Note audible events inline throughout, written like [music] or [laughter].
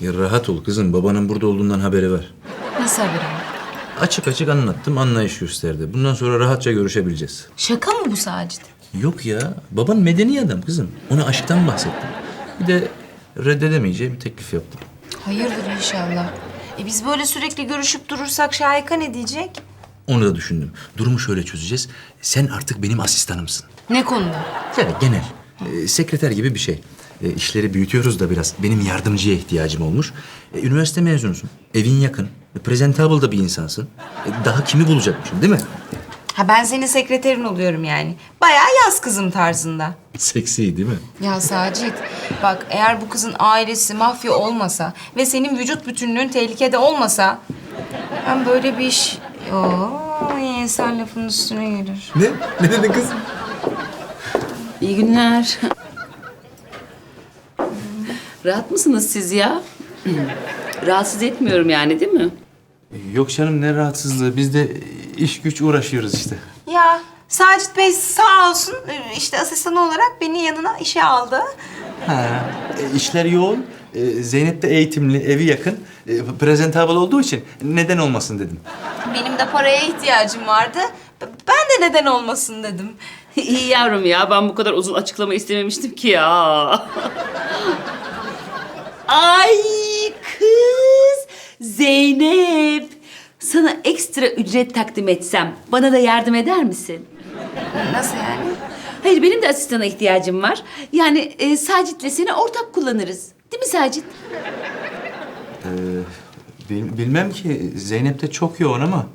Ya rahat ol kızım. Babanın burada olduğundan haberi var. Nasıl haberim var? Açık açık anlattım, anlayış gösterdi. Bundan sonra rahatça görüşebileceğiz. Şaka mı bu Sacit? Yok ya, baban medeni adam kızım. Ona aşktan bahsettim. Bir de reddedemeyeceği bir teklif yaptım. Hayırdır inşallah. E biz böyle sürekli görüşüp durursak Şahika ne diyecek? Onu da düşündüm. Durumu şöyle çözeceğiz. Sen artık benim asistanımsın. Ne konuda? Yani genel. Ee, sekreter gibi bir şey. Ee, işleri büyütüyoruz da biraz. Benim yardımcıya ihtiyacım olmuş. Ee, üniversite mezunusun. Evin yakın. E, presentable da bir insansın. E, daha kimi bulacakmışım değil mi? Ha ben senin sekreterin oluyorum yani. Bayağı yaz kızım tarzında. Seksi değil mi? Ya Sacit, bak eğer bu kızın ailesi mafya olmasa ve senin vücut bütünlüğün tehlikede olmasa... Ben böyle bir iş... Oo, insan lafının üstüne gelir. Ne? Ne dedin kız? İyi günler. Rahat mısınız siz ya? Rahatsız etmiyorum yani değil mi? Yok canım ne rahatsızlığı. Biz de iş güç uğraşıyoruz işte. Ya Sacit Bey sağ olsun e, işte asistan olarak beni yanına işe aldı. Ha, e, işler yoğun. E, Zeynep de eğitimli, evi yakın. E, presentable olduğu için neden olmasın dedim. Benim de paraya ihtiyacım vardı. Ben de neden olmasın dedim. İyi yavrum ya ben bu kadar uzun açıklama istememiştim ki ya. Ay kız Zeynep. Sana ekstra ücret takdim etsem bana da yardım eder misin? Nasıl yani? Hayır benim de asistana ihtiyacım var. Yani e, Sacit'le seni ortak kullanırız. Değil mi Sacit? Bil- bilmem ki Zeynep de çok yoğun ama.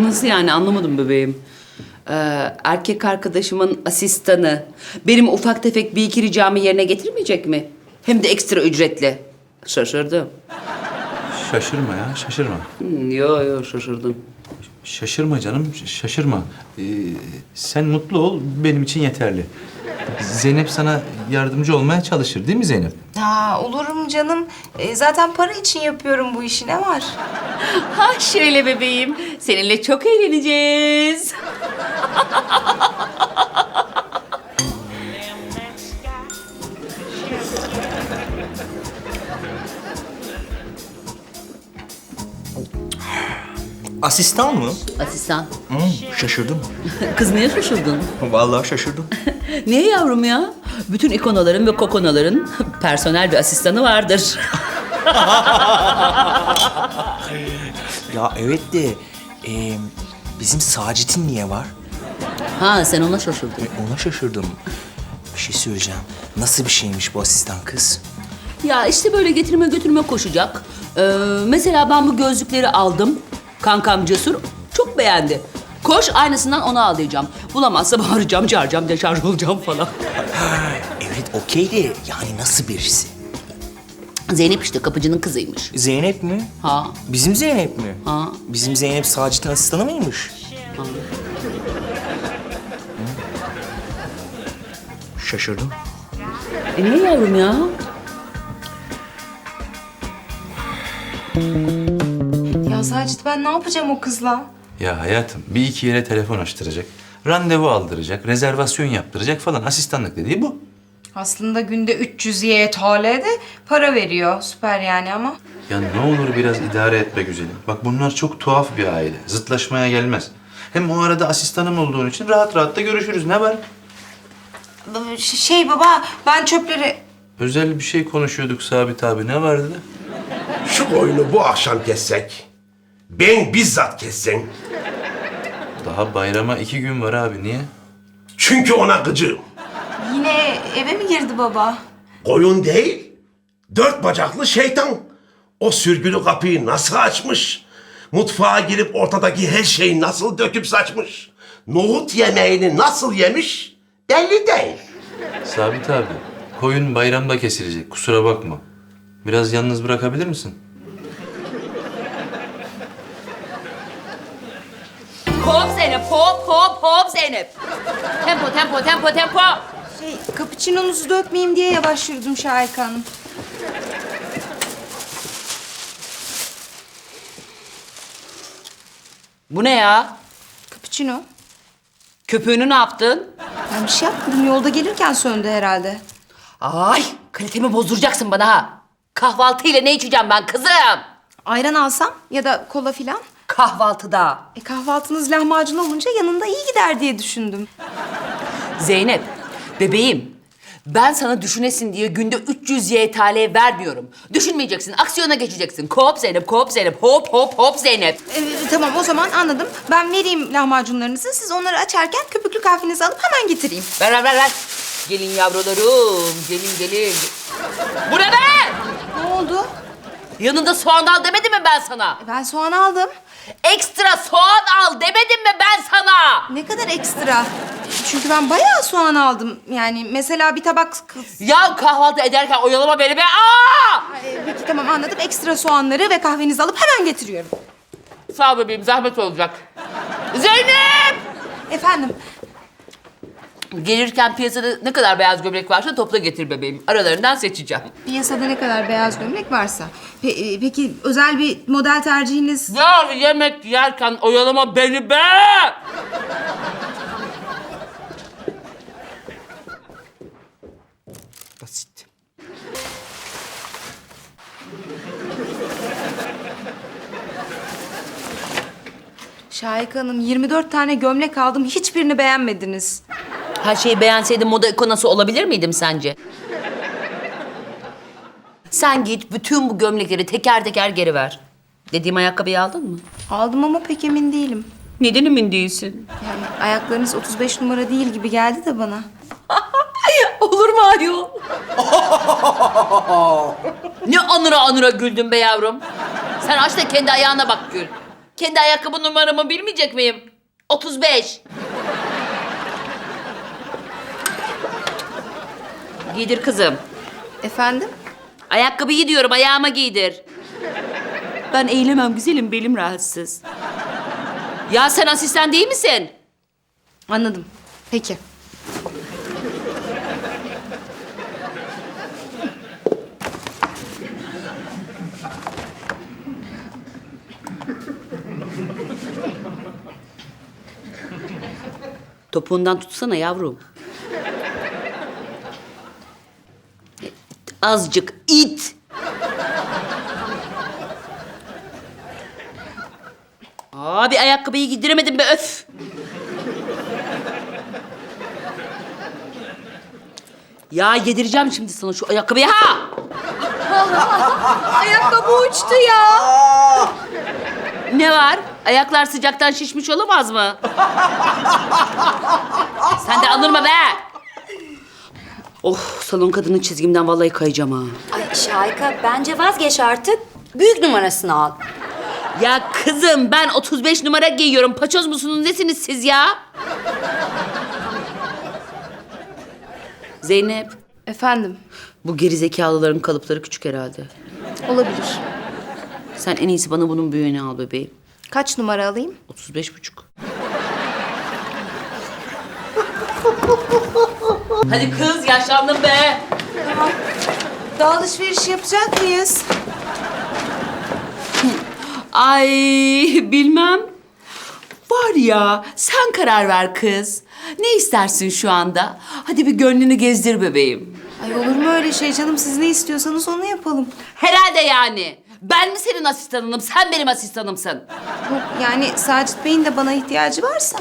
Nasıl yani anlamadım bebeğim. Ee, erkek arkadaşımın asistanı benim ufak tefek bir iki ricamı yerine getirmeyecek mi? Hem de ekstra ücretle. Şaşırdım. Şaşırma ya, şaşırma. Hmm, yo yo şaşırdım. Şaşırma canım, ş- şaşırma. Ee, sen mutlu ol, benim için yeterli. Zeynep sana yardımcı olmaya çalışır değil mi Zeynep? Ha olurum canım. E, zaten para için yapıyorum bu işi ne var? Ha şöyle bebeğim. Seninle çok eğleneceğiz. [laughs] Asistan mı? Asistan. Hmm, şaşırdım. [laughs] Kız niye şaşırdın? Vallahi şaşırdım. [laughs] Niye yavrum ya? Bütün ikonaların ve kokonaların personel bir asistanı vardır. [laughs] Ya evet de e, bizim Sacit'in niye var? Ha sen ona şaşırdın. E, ona şaşırdım. Bir şey söyleyeceğim. Nasıl bir şeymiş bu asistan kız? Ya işte böyle getirme götürme koşacak. Ee, mesela ben bu gözlükleri aldım. Kankam Cesur çok beğendi. Koş aynısından onu al diyeceğim. Bulamazsa bağıracağım, çağıracağım, deşarj olacağım falan. [laughs] Evet okey de yani nasıl birisi? Zeynep işte kapıcının kızıymış. Zeynep mi? Ha. Bizim Zeynep mi? Ha. Bizim Zeynep Sacit'in asistanı mıymış? Hı. Şaşırdım. E niye yavrum ya? Sacit ben ne yapacağım o kızla? Ya hayatım, bir iki yere telefon açtıracak. Randevu aldıracak, rezervasyon yaptıracak falan. Asistanlık dediği bu. Aslında günde 300 YTL'de para veriyor. Süper yani ama. Ya ne olur biraz idare etme güzelim. Bak bunlar çok tuhaf bir aile. Zıtlaşmaya gelmez. Hem o arada asistanım olduğun için rahat rahat da görüşürüz. Ne var? B- Şey baba ben çöpleri... Özel bir şey konuşuyorduk Sabit abi. Ne vardı? Şu koyunu bu akşam kessek, ben bizzat kessem. Daha bayrama iki gün var abi. Niye? Çünkü ona gıcığım. Yine eve mi girdi baba? Koyun değil, dört bacaklı şeytan. O sürgülü kapıyı nasıl açmış? Mutfağa girip ortadaki her şeyi nasıl döküp saçmış? Nohut yemeğini nasıl yemiş? Belli değil. Sabit abi. Koyun bayramda kesilecek. Kusura bakma. Biraz yalnız bırakabilir misin? Hop Zeynep, hop hop hop Zeynep. Tempo, tempo, tempo, tempo. Şey cappuccino'nuzu dökmeyeyim diye yavaş yürüdüm Şahika Hanım. Bu ne ya? Cappuccino? Köpüğünü ne yaptın? Ben bir şey yapmadım. Yolda gelirken söndü herhalde. Ay, kalitemi bozduracaksın bana ha. Kahvaltıyla ne içeceğim ben kızım? Ayran alsam ya da kola filan. Kahvaltıda. E kahvaltınız lahmacun olunca yanında iyi gider diye düşündüm. Zeynep, bebeğim. Ben sana düşünesin diye günde 300 YTL vermiyorum. Düşünmeyeceksin, aksiyona geçeceksin. Kop Zeynep, kop Zeynep, hop hop hop Zeynep. E, tamam o zaman anladım. Ben vereyim lahmacunlarınızı. Siz onları açarken köpüklü kahvenizi alıp hemen getireyim. Ver ver ver ver. Gelin yavrularım, gelin gelin. Bu ne be? Yanında soğan al demedim mi ben sana? E, ben soğan aldım. Ekstra soğan al demedim mi ben sana? Ne kadar ekstra? Çünkü ben bayağı soğan aldım. Yani mesela bir tabak... Ya kahvaltı ederken oyalama beni be. Aa! Peki tamam anladım. Ekstra soğanları ve kahvenizi alıp hemen getiriyorum. Sağ ol bebeğim, zahmet olacak. Zeynep! Efendim? Gelirken piyasada ne kadar beyaz gömlek varsa topla getir bebeğim. Aralarından seçeceğim. Piyasada ne kadar beyaz gömlek varsa. Pe- e, peki özel bir model tercihiniz? Ya yemek yerken oyalama beni be! Basit. Şahika Hanım 24 tane gömlek aldım. Hiçbirini beğenmediniz. Her şeyi beğenseydim moda ikonası olabilir miydim sence? Sen git bütün bu gömlekleri teker teker geri ver. Dediğim ayakkabıyı aldın mı? Aldım ama pek emin değilim. Neden emin değilsin? Yani ayaklarınız 35 numara değil gibi geldi de bana. [laughs] Olur mu ayol? [laughs] ne anıra anıra güldün be yavrum. Sen aç da kendi ayağına bak gül. Kendi ayakkabı numaramı bilmeyecek miyim? 35. Giydir kızım. Efendim? Ayakkabıyı diyorum ayağıma giydir. Ben eğilemem güzelim belim rahatsız. Ya sen asistan değil misin? Anladım. Peki. Topuğundan tutsana yavrum. Azıcık it. Abi ayakkabıyı giydiremedim be öf. Ya yedireceğim şimdi sana şu ayakkabıyı ha. Ayakkabı uçtu ya. Ne var? Ayaklar sıcaktan şişmiş olamaz mı? Sen de anırma be. Oh salon kadının çizgimden vallahi kayacağım ha. Ay Şahika bence vazgeç artık. Büyük numarasını al. Ya kızım ben 35 numara giyiyorum. Paçoz musunuz nesiniz siz ya? Zeynep, Efendim? bu gerizekalıların kalıpları küçük herhalde. Olabilir. Sen en iyisi bana bunun büyüğünü al bebeğim. Kaç numara alayım? 35 buçuk. Hadi kız yaşlandım be. Daha alışveriş yapacak mıyız? Ay bilmem. Var ya sen karar ver kız. Ne istersin şu anda? Hadi bir gönlünü gezdir bebeğim. Ay olur mu öyle şey canım? Siz ne istiyorsanız onu yapalım. Herhalde yani. Ben mi senin asistanınım, sen benim asistanımsın. Yok yani Sacit Bey'in de bana ihtiyacı varsa.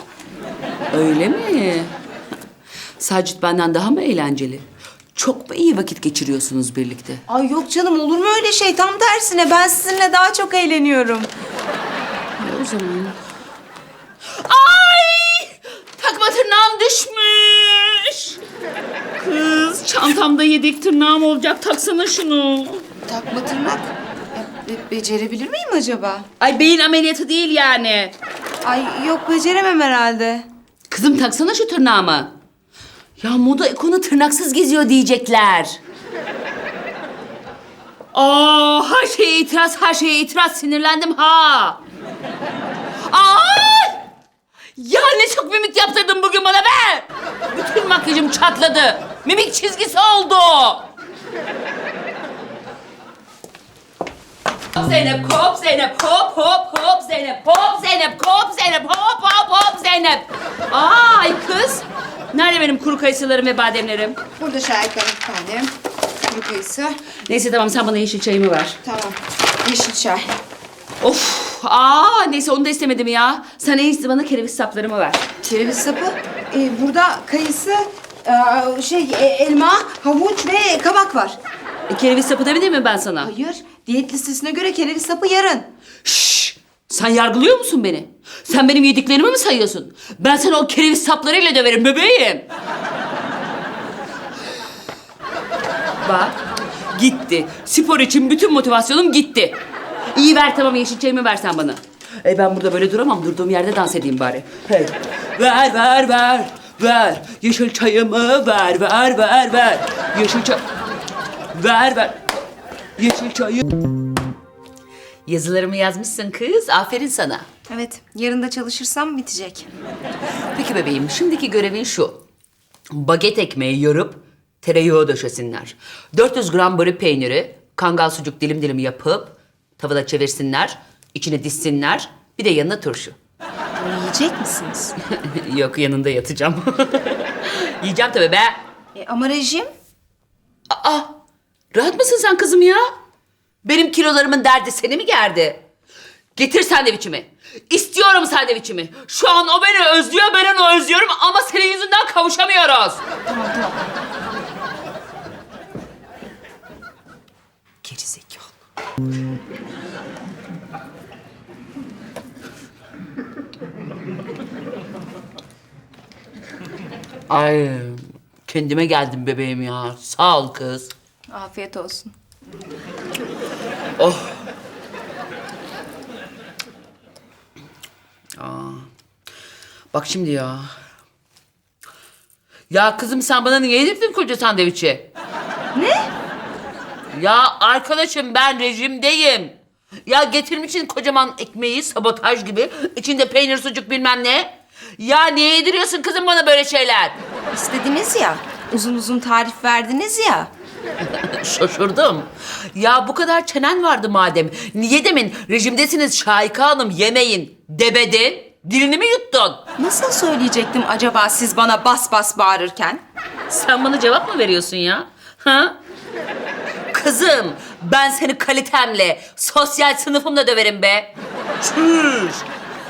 Öyle mi? Sacit benden daha mı eğlenceli? Çok mu iyi vakit geçiriyorsunuz birlikte? Ay yok canım olur mu öyle şey? Tam tersine ben sizinle daha çok eğleniyorum. O zaman. Ay! Takma tırnağım düşmüş. Kız çantamda yedek tırnağım olacak. Taksana şunu. Takma tırnak. Ya, be- becerebilir miyim acaba? Ay beyin ameliyatı değil yani. Ay yok beceremem herhalde. Kızım taksana şu tırnağımı. Ya moda ikonu tırnaksız geziyor diyecekler. Aa, her şeye itiraz, her şeye itiraz. Sinirlendim ha. Ay! Ya ne çok mimik yaptırdın bugün bana be! Bütün makyajım çatladı. Mimik çizgisi oldu. Hop Zeynep, hop Zeynep, hop hop hop Zeynep, hop Zeynep, hop Zeynep, hop hop hop Zeynep. Ay kız, nerede benim kuru kayısılarım ve bademlerim? Burada Şahika efendim. kuru kayısı. Neyse tamam sen bana yeşil çayımı ver. Tamam. Yeşil çay. Of aa neyse onu da istemedim ya. Sen en iyisi bana kereviz saplarımı ver. Kereviz sapı. Ee, burada kayısı, e, şey e, elma, havuç ve kabak var. E, kereviz sapı demedim mi ben sana? Hayır. Diyet listesine göre kereviz sapı yarın. Şşş! Sen yargılıyor musun beni? Sen benim yediklerimi mi sayıyorsun? Ben seni o kereviz saplarıyla döverim bebeğim. Bak gitti. Spor için bütün motivasyonum gitti. İyi ver tamam yeşil çayımı ver sen bana. E ben burada böyle duramam. Durduğum yerde dans edeyim bari. Hey. Ver ver ver. Ver. Yeşil çayımı ver ver ver ver. Yeşil çay. Ver ver. Yeşil çayı. Yazılarımı yazmışsın kız. Aferin sana. Evet. Yarın da çalışırsam bitecek. Peki bebeğim, şimdiki görevin şu. Baget ekmeği yarıp tereyağı döşesinler. 400 gram börü peyniri, kangal sucuk dilim dilim yapıp tavada çevirsinler, içine dizsinler. Bir de yanına turşu. Bunu yiyecek misiniz? [laughs] Yok yanında yatacağım. [laughs] Yiyeceğim tabii be. E, ama rejim? Aa, rahat mısın sen kızım ya? Benim kilolarımın derdi seni mi gerdi? Getir sandviçimi. İstiyorum sandviçimi. Şu an o beni özlüyor, ben onu özlüyorum ama senin yüzünden kavuşamıyoruz. Tamam tamam. Gerizekalı. Ay kendime geldim bebeğim ya. Sağ ol kız. Afiyet olsun. Oh. Aa. Bak şimdi ya. Ya kızım sen bana niye yedirdin koca sandviçi? Ne? Ya arkadaşım ben rejimdeyim. Ya getirmişsin kocaman ekmeği sabotaj gibi. içinde peynir sucuk bilmem ne. Ya niye yediriyorsun kızım bana böyle şeyler? İstediniz ya. Uzun uzun tarif verdiniz ya. Şaşırdım. Ya bu kadar çenen vardı madem. Niye demin rejimdesiniz Şahika Hanım yemeyin debedin? Dilini mi yuttun? Nasıl söyleyecektim acaba siz bana bas bas bağırırken? Sen bana cevap mı veriyorsun ya? Ha? Kızım ben seni kalitemle, sosyal sınıfımla döverim be. Çüş.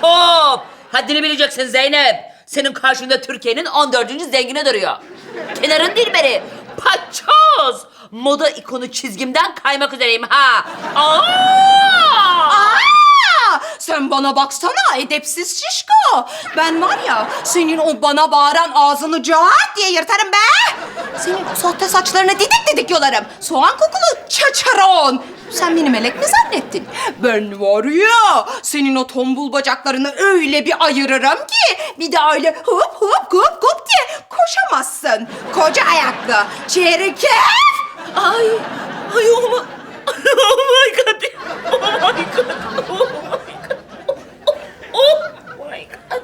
Hop. Haddini bileceksin Zeynep. Senin karşında Türkiye'nin 14. zengini duruyor. Kenarın dilberi. Paçoz. Moda ikonu çizgimden kaymak üzereyim ha. Aa! Aa! Sen bana baksana edepsiz şişko. Ben var ya senin o bana bağıran ağzını caat diye yırtarım be. Senin sahte saçlarını didik didik yolarım. Soğan kokulu çaçaron. Sen beni melek mi zannettin? Ben var ya senin o tombul bacaklarını öyle bir ayırırım ki bir daha öyle hop hop hop hop diye koşamazsın. Koca ayaklı çirkef. Ay, ay oh my, oh my god, oh my god, oh my god, oh my god.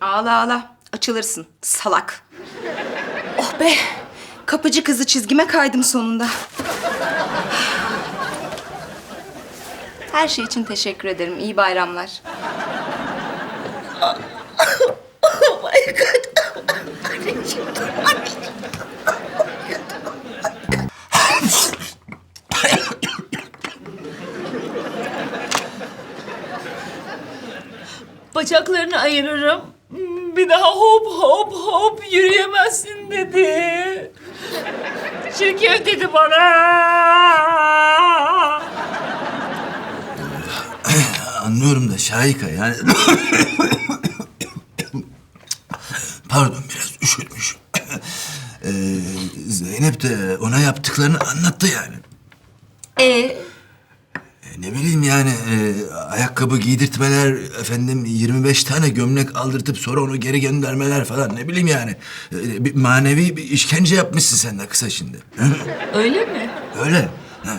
Ağla ağla. Açılırsın. Salak. Oh be. Kapıcı kızı çizgime kaydım sonunda. Her şey için teşekkür ederim. İyi bayramlar. Oh my god. Bacaklarını ayırırım. Bir daha hop hop hop yürüyemezsin dedi. Çirkef dedi bana. Anlıyorum da Şahika yani... Pardon biraz üşütmüş. Ee, Zeynep de ona yaptıklarını anlattı yani. Ee, E, Ne bileyim yani e, ayakkabı giydirtmeler, efendim 25 tane gömlek aldırtıp sonra onu geri göndermeler falan ne bileyim yani. E, bir manevi bir işkence yapmışsın sen de kısa şimdi. öyle mi? Öyle. Ha.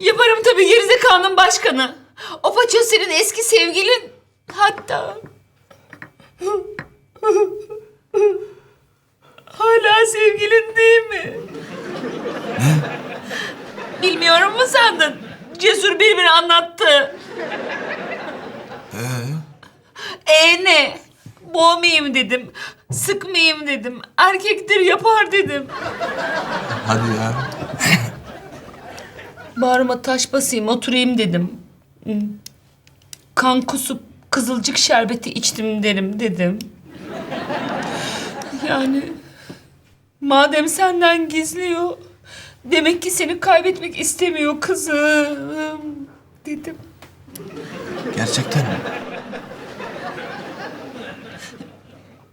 Yaparım tabii gerizekalının başkanı. O paço senin eski sevgilin. Hatta... Hala sevgilin değil mi? Bilmiyorum mu sandın? Cesur bir bir anlattı. Ee? Ee ne? Boğmayayım dedim. Sıkmayayım dedim. Erkektir yapar dedim. Hadi ya. Bağrıma taş basayım oturayım dedim. Kan kusup kızılcık şerbeti içtim derim dedim. Yani madem senden gizliyor demek ki seni kaybetmek istemiyor kızım dedim. Gerçekten mi?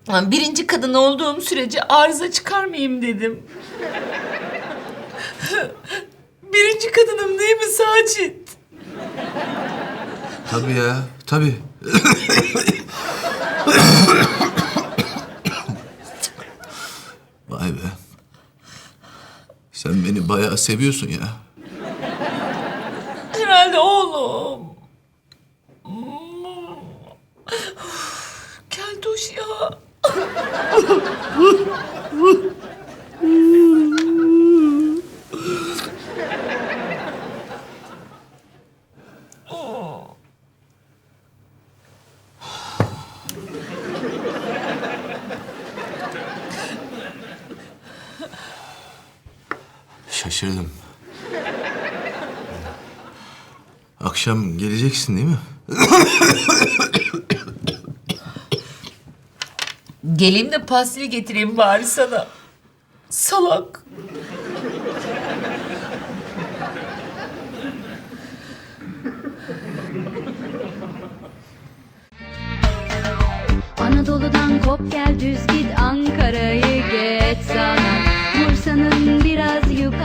Yani birinci kadın olduğum sürece arıza çıkarmayayım dedim. Birinci kadınım değil mi Sacit? Tabii ya, tabii. Vay be. Sen beni bayağı seviyorsun ya. Herhalde oğlum. Keltoş ya. Şaşırdım. Geleceksin değil mi? Geleyim de pastil getireyim bari sana. Salak. Anadolu'dan kop gel düz git Ankara'yı geç sana Bursa'nın biraz yukarısı